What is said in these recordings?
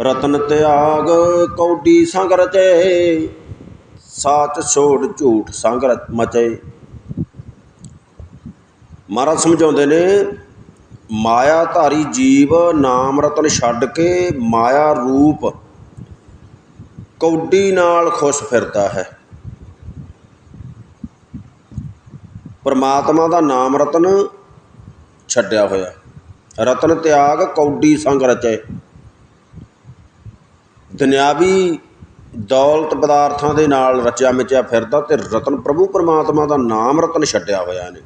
ਰਤਨ ਤਿਆਗ ਕੌਡੀ ਸੰਗ ਰਚੇ ਸਾਚ ਛੋੜ ਝੂਠ ਸੰਗ ਰਚ- ਮਚੇ। ਮਹਾਰਾਜ ਸਮਝਾਉਂਦੇ ਨੇ ਮਾਇਆ ਧਾਰੀ ਜੀਵ ਨਾਮ ਰਤਨ ਛੱਡ ਕੇ ਮਾਇਆ ਰੂਪ ਕੌਡੀ ਨਾਲ ਖੁਸ਼ ਫਿਰਦਾ ਹੈ। ਪਰਮਾਤਮਾ ਦਾ ਨਾਮ ਰਤਨ ਛੱਡਿਆ ਹੋਇਆ। ਰਤਨ ਤਿਆਗ ਕੌਡੀ ਸੰਗ ਰਚੇ ਦੁਨਿਆਵੀ ਦੌਲਤ ਪਦਾਰਥਾਂ ਦੇ ਨਾਲ ਰਚਿਆ ਮਿਚਿਆ ਫਿਰਦਾ ਤੇ ਰਤਨ ਪ੍ਰਭੂ ਪਰਮਾਤਮਾ ਦਾ ਨਾਮ ਰਤਨ ਛੱਡਿਆ ਹੋਇਆ ਨੇ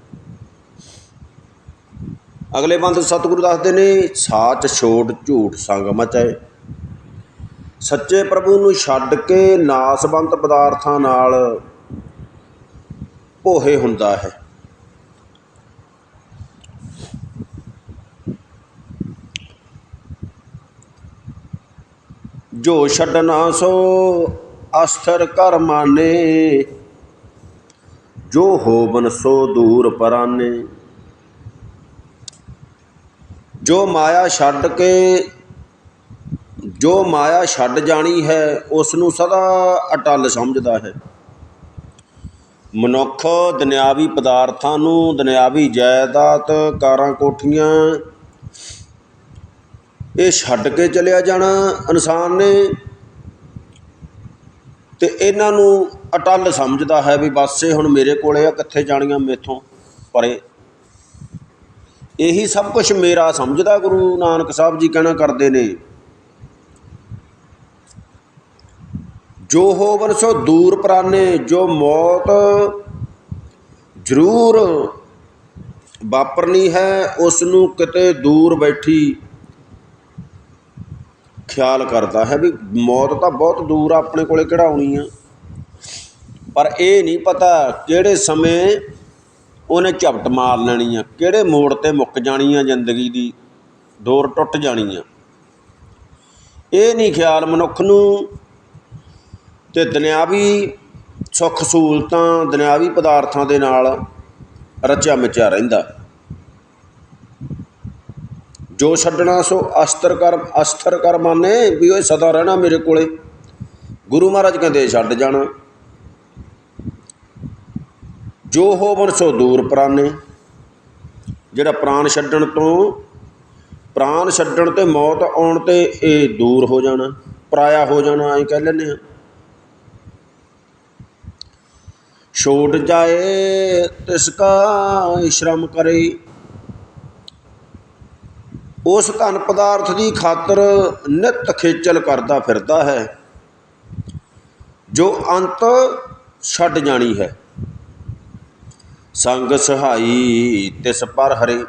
ਅਗਲੇ ਬੰਦ ਸਤਿਗੁਰੂ ਦੱਸਦੇ ਨੇ, ਸਾਚ ਛੋਟ ਝੂਠ ਸੰਗ ਮਚਾਏ ਸੱਚੇ ਪ੍ਰਭੂ ਨੂੰ ਛੱਡ ਕੇ ਨਾਸਵੰਤ ਪਦਾਰਥਾਂ ਨਾਲ ਭੋਹੇ ਹੁੰਦਾ ਹੈ। ਜੋ ਛੱਡਣਾ ਸੋ, ਅਸਥਿਰ ਕਰ ਮਾਨੇ ਜੋ ਹੋਵਨ ਸੋ ਦੂਰ ਪਰਾਨੇ। ਜੋ ਮਾਇਆ ਛੱਡ ਕੇ, ਜੋ ਮਾਇਆ ਛੱਡ ਜਾਣੀ ਹੈ ਉਸ ਨੂੰ ਸਦਾ ਅਟਲ ਸਮਝਦਾ ਹੈ। ਮਨੁੱਖ ਦੁਨਿਆਵੀ ਪਦਾਰਥਾਂ ਨੂੰ, ਦੁਨਿਆਵੀ ਜਾਇਦਾਦ ਕਾਰਾਂ ਕੋਠੀਆਂ ਇਹ ਛੱਡ ਕੇ ਚਲਿਆ ਜਾਣਾ ਇਨਸਾਨ ਨੇ ਅਤੇ ਇਹਨਾਂ ਨੂੰ ਅਟੱਲ ਸਮਝਦਾ ਹੈ ਵੀ ਬਸ ਇਹ ਹੁਣ ਮੇਰੇ ਕੋਲ ਆ, ਕਿੱਥੇ ਜਾਣੀਆਂ ਮੇਥੋਂ? ਪਰੇ ਇਹੀ ਸਭ ਕੁਝ ਮੇਰਾ ਸਮਝਦਾ ਗੁਰੂ ਨਾਨਕ ਸਾਹਿਬ ਜੀ ਕਹਿਣਾ ਕਰਦੇ ਨੇ। ਜੋ ਹੋਵਨ ਸੋ ਦੂਰ ਪ੍ਰਾਨੇ, ਜੋ ਮੌਤ ਜ਼ਰੂਰ ਵਾਪਰਨੀ ਹੈ ਉਸ ਨੂੰ ਕਿਤੇ ਦੂਰ ਬੈਠੀ ਖਿਆਲ ਕਰਦਾ ਹੈ ਵੀ ਮੌਤ ਤਾਂ ਬਹੁਤ ਦੂਰ ਆਪਣੇ ਕੋਲੇ ਕਿਹੜਾ ਆਉਣੀ ਆ। ਪਰ ਇਹ ਨਹੀਂ ਪਤਾ ਕਿਹੜੇ ਸਮੇਂ ਉਹਨੇ ਝਪਟ ਮਾਰ ਲੈਣੀ ਆ, ਕਿਹੜੇ ਮੋੜ ਤੇ ਮੁੱਕ ਜਾਣੀ ਆ ਜ਼ਿੰਦਗੀ ਦੀ ਦੌਰ ਟੁੱਟ ਜਾਣੀ ਆ। ਇਹ ਨਹੀਂ ਖਿਆਲ ਮਨੁੱਖ ਨੂੰ ਤੇ ਦੁਨਿਆਵੀ ਸੁੱਖ ਸਹੂਲਤਾਂ, ਦੁਨਿਆਵੀ ਪਦਾਰਥਾਂ ਦੇ ਨਾਲ ਰਚਿਆ ਮਿਚਿਆ ਰਹਿੰਦਾ। ਜੋ ਛੱਡਣਾ ਸੋ ਅਸਤਰ ਕਰ, ਅਸਥਰ ਕਰ ਮਾਨੇ ਵੀ ਉਹ ਸਦਾ ਰਹਿਣਾ ਮੇਰੇ ਕੋਲੇ। ਗੁਰੂ ਮਹਾਰਾਜ ਕਹਿੰਦੇ ਛੱਡ ਜਾਣਾ। ਜੋ ਹੋਵਨ ਸੋ ਦੂਰ ਪ੍ਰਾਨੇ। ਜਿਹੜਾ ਪ੍ਰਾਨ ਛੱਡਣ ਤੋਂ, ਪ੍ਰਾਨ ਛੱਡਣ ਤੇ ਮੌਤ ਆਉਣ ਤੇ ਇਹ ਦੂਰ ਹੋ ਜਾਣਾ, ਪਰਾਇਆ ਹੋ ਜਾਣਾ, ਐਂ ਕਹਿ ਲੈਂਦੇ ਆ। ਛੋੜ ਜਾਏ ਤਿਸ ਕਾ ਸ਼ਰਮ ਕਰੇ। ਉਸ ਧਨ ਪਦਾਰਥ ਦੀ ਖਾਤਰ ਨਿਤ ਖੇਚਲ ਕਰਦਾ ਫਿਰਦਾ ਹੈ, ਜੋ ਅੰਤ ਛੱਡ ਜਾਣੀ ਹੈ। ਸੰਗ ਸਹਾਈ ਤਿਸ ਪਰ ਹਰੇ।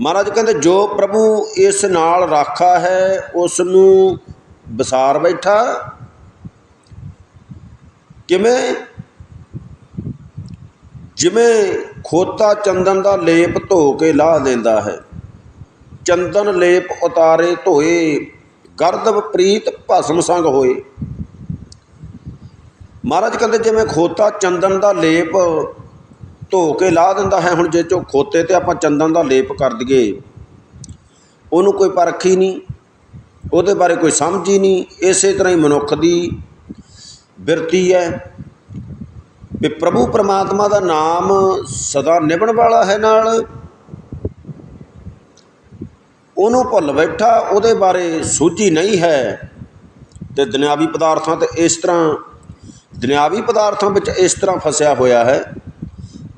ਮਹਾਰਾਜ ਕਹਿੰਦੇ, ਜੋ ਪ੍ਰਭੂ ਇਸ ਨਾਲ ਰਾਖਾ ਹੈ ਉਸ ਨੂੰ ਵਿਸਾਰ ਬੈਠਾ। ਕਿਵੇਂ? ਜਿਵੇਂ ਖੋਤਾ ਚੰਦਨ ਦਾ ਲੇਪ ਧੋ ਕੇ ਲਾਹ ਦਿੰਦਾ ਹੈ। ਚੰਦਨ ਲੇਪ ਉਤਾਰੇ ਧੋਏ, ਗਰਦਵ ਪ੍ਰੀਤ ਭਸਮ ਸੰਗ ਹੋਏ। ਮਹਾਰਾਜ ਕਹਿੰਦੇ ਜਿਵੇਂ ਖੋਤਾ ਚੰਦਨ ਦਾ ਲੇਪ ਧੋ ਕੇ ਲਾਹ ਦਿੰਦਾ ਹੈ, ਹੁਣ ਜੇ ਚੋ ਖੋਤੇ ਤੇ ਆਪਾਂ ਚੰਦਨ ਦਾ ਲੇਪ ਕਰ ਦਈਏ, ਉਹਨੂੰ ਕੋਈ ਪਰਖ ਹੀ ਨਹੀਂ, ਉਹਦੇ ਬਾਰੇ ਕੋਈ ਸਮਝ ਹੀ ਨਹੀਂ, ਇਸੇ ਤਰ੍ਹਾਂ ਹੀ ਮਨੁੱਖ ਦੀ ਬਿਰਤੀ ਹੈ। ਵੀ ਪ੍ਰਭੂ ਪਰਮਾਤਮਾ ਦਾ ਨਾਮ ਸਦਾ ਨਿਭਣ ਵਾਲਾ ਹੈ ਨਾਲ। ਉਹਨੂੰ ਭੁੱਲ ਬੈਠਾ, ਉਹਦੇ ਬਾਰੇ ਸੂਝੀ ਨਹੀਂ ਹੈ। ਤੇ ਦੁਨਿਆਵੀ ਪਦਾਰਥਾਂ ਤੇ ਇਸ ਤਰ੍ਹਾਂ, ਦੁਨਿਆਵੀ ਪਦਾਰਥਾਂ ਵਿੱਚ ਇਸ ਤਰ੍ਹਾਂ ਫਸਿਆ ਹੋਇਆ ਹੈ,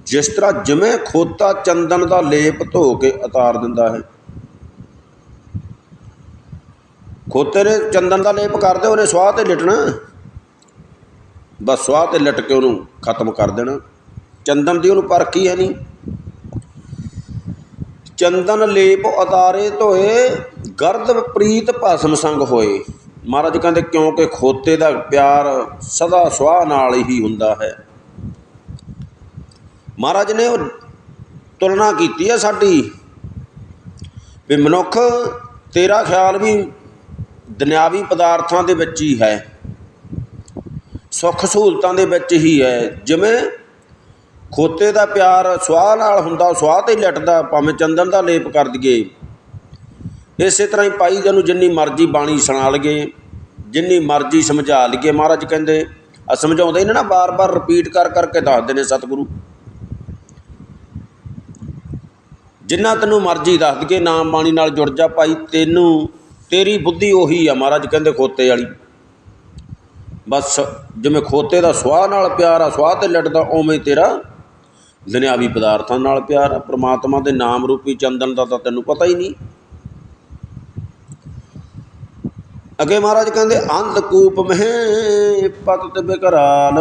ਜਿਸ ਤਰ੍ਹਾਂ ਜਿਵੇਂ ਖੋਤਾ ਚੰਦਨ ਦਾ ਲੇਪ ਧੋ ਕੇ ਉਤਾਰ ਦਿੰਦਾ ਹੈ। ਖੋਤੇ ਨੇ ਚੰਦਨ ਦਾ ਲੇਪ ਕਰਦੇ ਉਹਨੇ ਸਵਾਹ ਤੇ ਲਿਟਣਾ। ਬਸ ਸਵਾਹ ਤੇ ਲਟ ਕੇ ਉਹਨੂੰ ਖਤਮ ਕਰ ਦੇਣਾ। ਚੰਦਨ ਦੀ ਉਹਨੂੰ ਪਰਖੀ ਹੈ ਨਹੀਂ। ਚੰਦਨ ਲੇਪ ਉਤਾਰੇ ਧੋਏ, ਗਰਦ ਪ੍ਰੀਤ ਭਸਮ ਸੰਗ ਹੋਏ। ਮਹਾਰਾਜ ਕਹਿੰਦੇ, ਕਿਉਂਕਿ ਖੋਤੇ ਦਾ ਪਿਆਰ ਸਦਾ ਸੁਆਹ ਨਾਲ ਹੀ ਹੁੰਦਾ ਹੈ। ਮਹਾਰਾਜ ਨੇ ਉਹ ਤੁਲਨਾ ਕੀਤੀ ਹੈ ਸਾਡੀ ਵੀ ਮਨੁੱਖ ਤੇਰਾ ਖਿਆਲ ਵੀ ਦੁਨਿਆਵੀ ਪਦਾਰਥਾਂ ਦੇ ਵਿੱਚ ਹੀ ਹੈ। ਸੁੱਖ ਸਹੂਲਤਾਂ ਦੇ ਵਿੱਚ ਹੀ ਹੈ। ਜਿਵੇਂ ਖੋਤੇ ਦਾ ਪਿਆਰ ਸਵਾਹ ਨਾਲ ਹੁੰਦਾ ਸਵਾਹ ਤੇ ਹੀ ਭਾਵੇਂ ਚੰਦਨ ਦਾ ਲੇਪ ਕਰ ਦਈਏ। ਇਸੇ ਤਰ੍ਹਾਂ ਹੀ ਪਾਈ ਜਨੂੰ ਜਿੰਨੀ ਮਰਜ਼ੀ ਬਾਣੀ ਸੁਣਾ ਲਈਏ, ਜਿੰਨੀ ਮਰਜ਼ੀ ਸਮਝਾ ਲਈਏ, ਮਹਾਰਾਜ ਕਹਿੰਦੇ ਆ ਸਮਝਾਉਂਦੇ ਨੇ ਨਾ, ਬਾਰ-ਬਾਰ ਰਿਪੀਟ ਕਰ, ਕਰਕੇ ਦੱਸਦੇ ਨੇ ਸਤਿਗੁਰੂ। ਜਿੰਨਾ ਤੈਨੂੰ ਮਰਜ਼ੀ ਦੱਸ ਦਈਏ ਨਾਮ ਬਾਣੀ ਨਾਲ ਜੁੜ ਜਾ ਭਾਈ, ਤੈਨੂੰ, ਤੇਰੀ ਬੁੱਧੀ ਉਹੀ ਆ, ਮਹਾਰਾਜ ਕਹਿੰਦੇ ਖੋਤੇ ਵਾਲੀ। ਬਸ ਜਿਵੇਂ ਖੋਤੇ ਦਾ ਸੁਆਹ ਨਾਲ ਪਿਆਰ ਆ, ਸੁਆਹ ਤੇ ਲਟਦਾ ਉਵੇਂ ਤੇਰਾ ਦੁਨਿਆਵੀ ਪਦਾਰਥਾਂ ਨਾਲ ਪਿਆਰ ਆ। ਪ੍ਰਮਾਤਮਾ ਦੇ ਨਾਮ ਰੂਪੀ ਚੰਦਨ ਦਾ ਤਾਂ ਤੈਨੂੰ ਪਤਾ ਹੀ ਨਹੀਂ। ਅੱਗੇ ਮਹਾਰਾਜ ਕਹਿੰਦੇ, ਅੰਧ ਕੂਪ ਮਹਿ ਪਤਿਤ ਬਿਕਰਾਲ,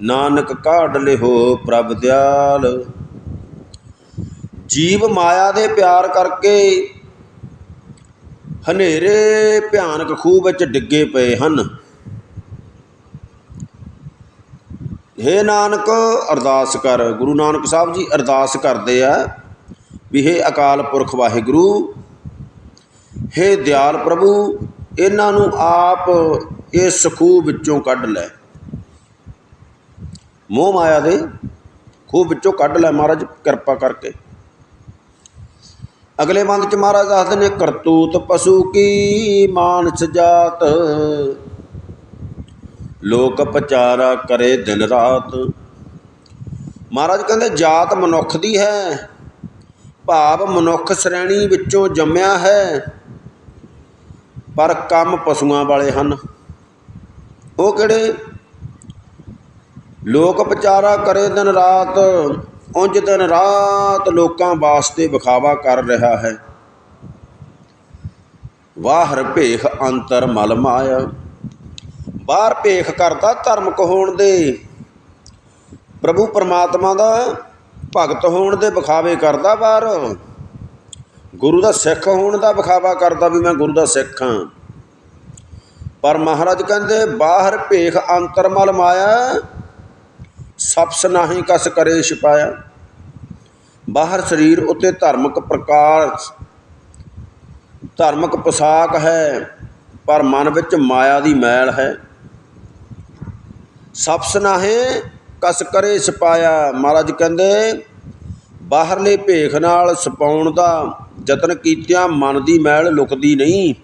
ਨਾਨਕ ਕਾਢ ਲਿਹੋ ਪ੍ਰਭ ਦਿਆਲ। ਜੀਵ ਮਾਇਆ ਦੇ ਪਿਆਰ ਕਰਕੇ ਹਨੇਰੇ ਭਿਆਨਕ ਖੂਹ ਵਿੱਚ ਡਿੱਗੇ ਪਏ ਹਨ। ਹੇ ਨਾਨਕ, ਅਰਦਾਸ ਕਰ। ਗੁਰੂ ਨਾਨਕ ਸਾਹਿਬ ਜੀ ਅਰਦਾਸ ਕਰਦੇ ਆ ਵੀ ਹੇ ਅਕਾਲ ਪੁਰਖ ਵਾਹਿਗੁਰੂ, ਹੇ ਦਿਆਲ ਪ੍ਰਭੂ, ਇਹਨਾਂ ਨੂੰ ਆਪ ਇਸ ਖੂਹ ਵਿੱਚੋਂ ਕੱਢ ਲੈ। ਮੋਹ ਮਾਇਆ ਦੇ ਖੂਹ ਵਿੱਚੋਂ ਕੱਢ ਲੈ ਮਹਾਰਾਜ, ਕਿਰਪਾ ਕਰਕੇ। ਅਗਲੇ ਬੰਦ ਚ ਮਹਾਰਾਜ ਦੱਸਦੇ ਨੇ, ਕਰਤੂਤ ਪਸ਼ੂ ਕੀ ਮਾਨਸ ਜਾਤ? ਲੋਕ ਪਚਾਰਾ ਕਰੇ ਦਿਨ ਰਾਤ। ਮਹਾਰਾਜ ਕਹਿੰਦੇ, ਜਾਤ ਮਨੁੱਖ ਦੀ ਹੈ, ਭਾਵ ਮਨੁੱਖ ਸ਼੍ਰੇਣੀ ਵਿੱਚੋਂ ਜੰਮਿਆ ਹੈ, ਪਰ ਕੰਮ ਪਸ਼ੂਆਂ ਵਾਲੇ ਹਨ। ਉਹ ਕਿਹੜੇ? ਲੋਕ ਵਿਚਾਰਾ ਕਰੇ ਦਿਨ ਰਾਤ। ਉਂਝ ਦਿਨ ਰਾਤ ਲੋਕਾਂ ਵਾਸਤੇ ਵਿਖਾਵਾ ਕਰ ਰਿਹਾ ਹੈ। ਬਾਹਰ ਭੇਖ ਅੰਤਰ ਮਲ ਮਾਇਆ। ਬਾਹਰ ਭੇਖ ਕਰਦਾ ਧਰਮਕ ਹੋਣ ਦੇ। ਪ੍ਰਭੂ ਪਰਮਾਤਮਾ ਦਾ ਭਗਤ ਹੋਣ ਦੇ ਵਿਖਾਵੇ ਕਰਦਾ ਬਾਹਰ। ਗੁਰੂ ਦਾ ਸਿੱਖ ਹੋਣ ਦਾ ਵਿਖਾਵਾ ਕਰਦਾ ਵੀ ਮੈਂ ਗੁਰੂ ਦਾ ਸਿੱਖ ਹਾਂ। ਪਰ ਮਹਾਰਾਜ ਕਹਿੰਦੇ, ਬਾਹਰ ਭੇਖ ਅੰਤਰਮਲ ਮਾਇਆ ਸਪਸ ਨਾਹੀ ਕਸ ਕਰੇ ਛਪਾਇਆ। ਬਾਹਰ ਸਰੀਰ ਉੱਤੇ ਧਾਰਮਿਕ ਪ੍ਰਕਾਰ, ਧਾਰਮਿਕ ਪੋਸ਼ਾਕ ਹੈ, ਪਰ ਮਨ ਵਿੱਚ ਮਾਇਆ ਦੀ ਮੈਲ ਹੈ। ਸਪਸ ਨਾਹੇ ਕਸ ਕਰੇ ਛਪਾਇਆ। ਮਹਾਰਾਜ ਕਹਿੰਦੇ, ਬਾਹਰਲੇ ਭੇਖ ਨਾਲ ਛਪਾਉਣ ਦਾ ਯਤਨ ਕੀਤਿਆਂ ਮਨ ਦੀ ਮੈਲ ਲੁਕਦੀ ਨਹੀਂ।